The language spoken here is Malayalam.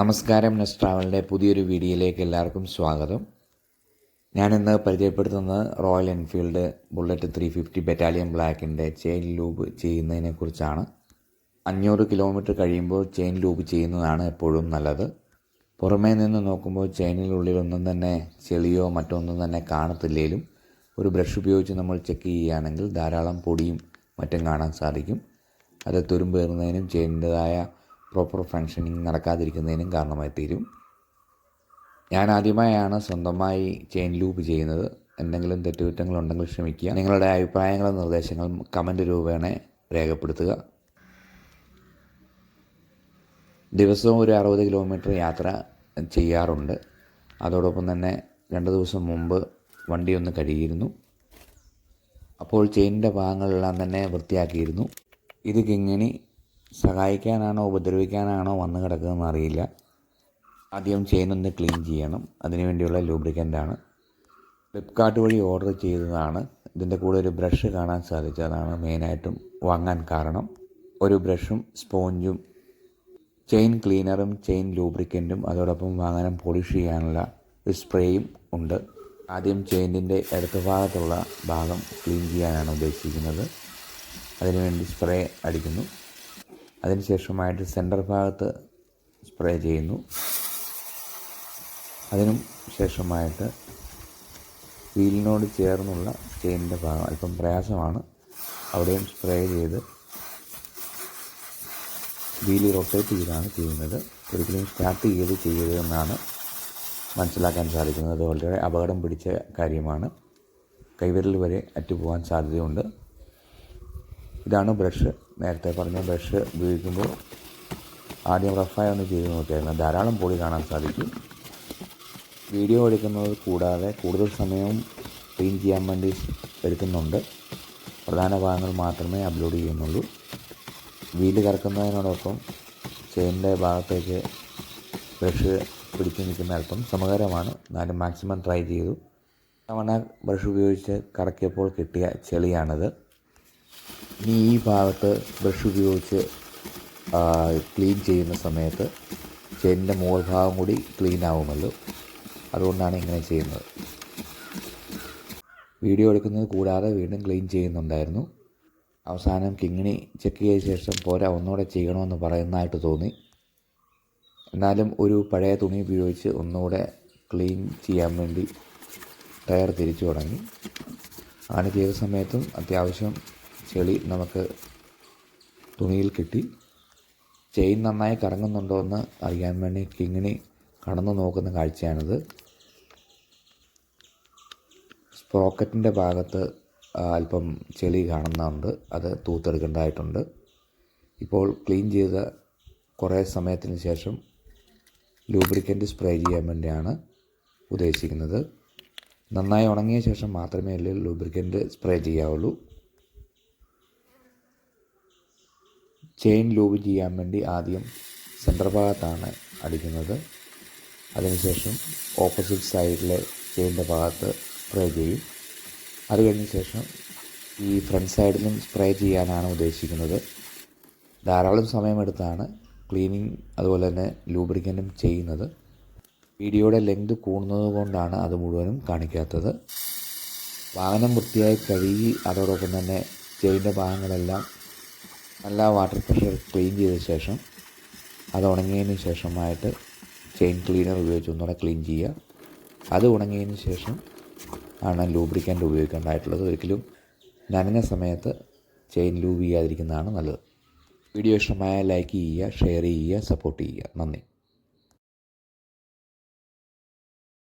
നമസ്കാരം നെസ് ട്രാവലിന്റെ പുതിയൊരു വീഡിയോയിലേക്ക് എല്ലാവർക്കും സ്വാഗതം. ഞാനിന്ന് പരിചയപ്പെടുത്തുന്നത് Royal Enfield Bullet three fifty Battalion ബ്ലാക്കിന്റെ chain lube ചെയ്യുന്നതിനെക്കുറിച്ചാണ് അഞ്ഞൂറ് കിലോമീറ്റർ കഴിയുമ്പോൾ ചെയിൻ ലൂബ് ചെയ്യുന്നതാണ് എപ്പോഴും നല്ലത്. പുറമേ നിന്ന് നോക്കുമ്പോൾ ചെയിനിനുള്ളിലൊന്നും തന്നെ ചെളിയോ മറ്റൊന്നും തന്നെ കാണത്തില്ലേലും ഒരു ബ്രഷ് ഉപയോഗിച്ച് നമ്മൾ ചെക്ക് ചെയ്യുകയാണെങ്കിൽ ധാരാളം പൊടിയും മറ്റും കാണാൻ സാധിക്കും. അത് തുരുമ്പേറുന്നതിനും ചെയിനിന്റെതായ പ്രോപ്പർ ഫങ്ഷനിങ് നടക്കാതിരിക്കുന്നതിനും കാരണമായി തീരും. ഞാൻ ആദ്യമായാണ് സ്വന്തമായി ചെയിൻ ലൂപ്പ് ചെയ്യുന്നത്. എന്തെങ്കിലും തെറ്റുകുറ്റങ്ങളുണ്ടെങ്കിൽ ശ്രമിക്കുക നിങ്ങളുടെ അഭിപ്രായങ്ങളും നിർദ്ദേശങ്ങളും കമന്റ് രൂപേണ രേഖപ്പെടുത്തുക. ദിവസവും ഒരു അറുപത് കിലോമീറ്റർ യാത്ര ചെയ്യാറുണ്ട്. അതോടൊപ്പം തന്നെ രണ്ട് ദിവസം മുമ്പ് വണ്ടി ഒന്ന് കഴുകിയിരുന്നു. അപ്പോൾ ചെയിനിന്റെ ഭാഗങ്ങളെല്ലാം തന്നെ വൃത്തിയാക്കിയിരുന്നു. ഇത് കിങ്ങിണി സഹായിക്കാനാണോ ഉപദ്രവിക്കാനാണോ വന്ന് കിടക്കുന്നതെന്ന് അറിയില്ല. ആദ്യം ചെയിൻ ഒന്ന് ക്ലീൻ ചെയ്യണം. അതിനുവേണ്ടിയുള്ള ലൂബ്രിക്കന്റാണ് ഫ്ലിപ്കാർട്ട് വഴി ഓർഡർ ചെയ്തതാണ്. ഇതിന്റെ കൂടെ ഒരു ബ്രഷ് കാണാൻ സാധിച്ചതാണ് മെയിനായിട്ടും വാങ്ങാൻ കാരണം. ഒരു ബ്രഷും സ്പോഞ്ചും ചെയിൻ ക്ലീനറും ചെയിൻ ലൂബ്രിക്കന്റും അതോടൊപ്പം വാങ്ങാനും പോളിഷ് ചെയ്യാനുള്ള ഒരു സ്പ്രേയും ഉണ്ട്. ആദ്യം ചെയിനിന്റെ ഇടത്ത് ഭാഗത്തുള്ള ഭാഗം ക്ലീൻ ചെയ്യാനാണ് ഉദ്ദേശിക്കുന്നത്. അതിനുവേണ്ടി സ്പ്രേ അടിക്കുന്നു. അതിനുശേഷമായിട്ട് സെന്റർ ഭാഗത്ത് സ്പ്രേ ചെയ്യുന്നു. അതിനും ശേഷമായിട്ട് വീലിനോട് ചേർന്നുള്ള ചെയിനിന്റെ ഭാഗം അല്പം പ്രയാസമാണ്. അവിടെയും സ്പ്രേ ചെയ്ത് വീൽ റൊട്ടേറ്റ് ചെയ്താണ് ചെയ്യുന്നത്. ഒരിക്കലും സ്റ്റാർട്ട് ചെയ്ത് ചെയ്യരുതെന്നാണ് മനസ്സിലാക്കാൻ സാധിക്കുന്നത്. വളരെ അപകടം പിടിച്ച കാര്യമാണ്. കൈവിരൽ വരെ അറ്റുപോകാൻ സാധ്യതയുണ്ട്. ഇതാണ് ബ്രഷ്. നേരത്തെ പറഞ്ഞ ബ്രഷ് ഉപയോഗിക്കുമ്പോൾ ആദ്യം റഫായി ഒന്ന് ചെയ്ത് നോക്കിയായിരുന്നു. ധാരാളം പൊടി കാണാൻ സാധിക്കും. വീഡിയോ എടുക്കുന്നത് കൂടാതെ കൂടുതൽ സമയവും ക്ലീൻ ചെയ്യാൻ വേണ്ടി എടുക്കുന്നുണ്ട്. പ്രധാന ഭാഗങ്ങൾ മാത്രമേ അപ്ലോഡ് ചെയ്യുന്നുള്ളൂ. വീൽ കറക്കുന്നതിനോടൊപ്പം ചെയിനിന്റെ ഭാഗത്തേക്ക് ബ്രഷ് പിടിച്ചു നിൽക്കുന്ന അല്പം സമകരമാണ് എന്നാലും മാക്സിമം ട്രൈ ചെയ്തു. തവണ ബ്രഷ് ഉപയോഗിച്ച് കറക്കിയപ്പോൾ കിട്ടിയ ചെളിയാണിത്. ഇനി ഈ ഭാഗത്ത് ബ്രഷ് ഉപയോഗിച്ച് ക്ലീൻ ചെയ്യുന്ന സമയത്ത് ചെയിനിന്റെ മുകൾ ഭാഗം കൂടി ക്ലീൻ ആവുമല്ലോ. അതുകൊണ്ടാണ് ഇങ്ങനെ ചെയ്യുന്നത്. വീഡിയോ എടുക്കുന്നത് കൂടാതെ വീണ്ടും ക്ലീൻ ചെയ്യുന്നുണ്ടായിരുന്നു. അവസാനം കിങ്ങിണി ചെക്ക് ചെയ്ത ശേഷം പോരാ ഒന്നുകൂടെ ചെയ്യണമെന്ന് പറയുന്നതായിട്ട് തോന്നി. എന്നാലും ഒരു പഴയ തുണി ഉപയോഗിച്ച് ഒന്നുകൂടെ ക്ലീൻ ചെയ്യാൻ വേണ്ടി ടയർ തിരിച്ചു തുടങ്ങി. അങ്ങനെ ചെയ്ത സമയത്തും അത്യാവശ്യം ചെളി നമുക്ക് തുണിയിൽ കിട്ടി. ചെയിൻ നന്നായി കറങ്ങുന്നുണ്ടോ എന്ന് അറിയാൻ വേണ്ടി കിങ്ങിണി കടന്നു നോക്കുന്ന കാഴ്ചയാണിത്. സ്പ്രോക്കറ്റിന്റെ ഭാഗത്ത് അല്പം ചെളി കാണുന്നുണ്ട്. അത് തൂത്തെടുക്കേണ്ടതായിട്ടുണ്ട്. ഇപ്പോൾ ക്ലീൻ ചെയ്ത കുറേ സമയത്തിന് ശേഷം ലൂബ്രിക്കന്റ് സ്പ്രേ ചെയ്യാൻ വേണ്ടിയാണ് ഉദ്ദേശിക്കുന്നത്. നന്നായി ഉണങ്ങിയ ശേഷം മാത്രമേ ലൂബ്രിക്കന്റ് സ്പ്രേ ചെയ്യാവുള്ളൂ. ചെയിൻ ലൂബ് ചെയ്യാൻ വേണ്ടി ആദ്യം സെന്റർ ഭാഗത്താണ് അടിക്കുന്നത്. അതിനുശേഷം ഓപ്പോസിറ്റ് സൈഡിലെ ചെയിന്റെ ഭാഗത്ത് സ്പ്രേ ചെയ്യും. അത് കഴിഞ്ഞ ശേഷം ഈ ഫ്രണ്ട് സൈഡിലും സ്പ്രേ ചെയ്യാനാണ് ഉദ്ദേശിക്കുന്നത്. ധാരാളം സമയമെടുത്താണ് ക്ലീനിങ് അതുപോലെ തന്നെ ലൂബ്രിക്കന്റും ചെയ്യുന്നത്. വീഡിയോയുടെ ലെങ്ത് കൂടുന്നത് കൊണ്ടാണ് അത് മുഴുവനും കാണിക്കാത്തത്. വാഹനം വൃത്തിയായി കഴുകി അതോടൊപ്പം തന്നെ ചെയിന്റെ ഭാഗങ്ങളെല്ലാം നല്ല വാട്ടർ പ്രഷർ ക്ലീൻ ചെയ്ത ശേഷം അത് ഉണങ്ങിയതിന് ശേഷമായിട്ട് ചെയിൻ ക്ലീനർ ഉപയോഗിച്ച് ഒന്നുകൂടെ ക്ലീൻ ചെയ്യുക. അത് ഉണങ്ങിയതിന് ശേഷം ആണ് ലൂബ്രിക്കന്റ് ഉപയോഗിക്കേണ്ടതായിട്ടുള്ളത്. ഒരിക്കലും നനഞ്ഞ സമയത്ത് ചെയിൻ ലൂബ് ചെയ്യാതിരിക്കുന്നതാണ് നല്ലത്. വീഡിയോ ഇഷ്ടമായ ലൈക്ക് ചെയ്യുക ഷെയർ ചെയ്യുക സപ്പോർട്ട് ചെയ്യുക. നന്ദി.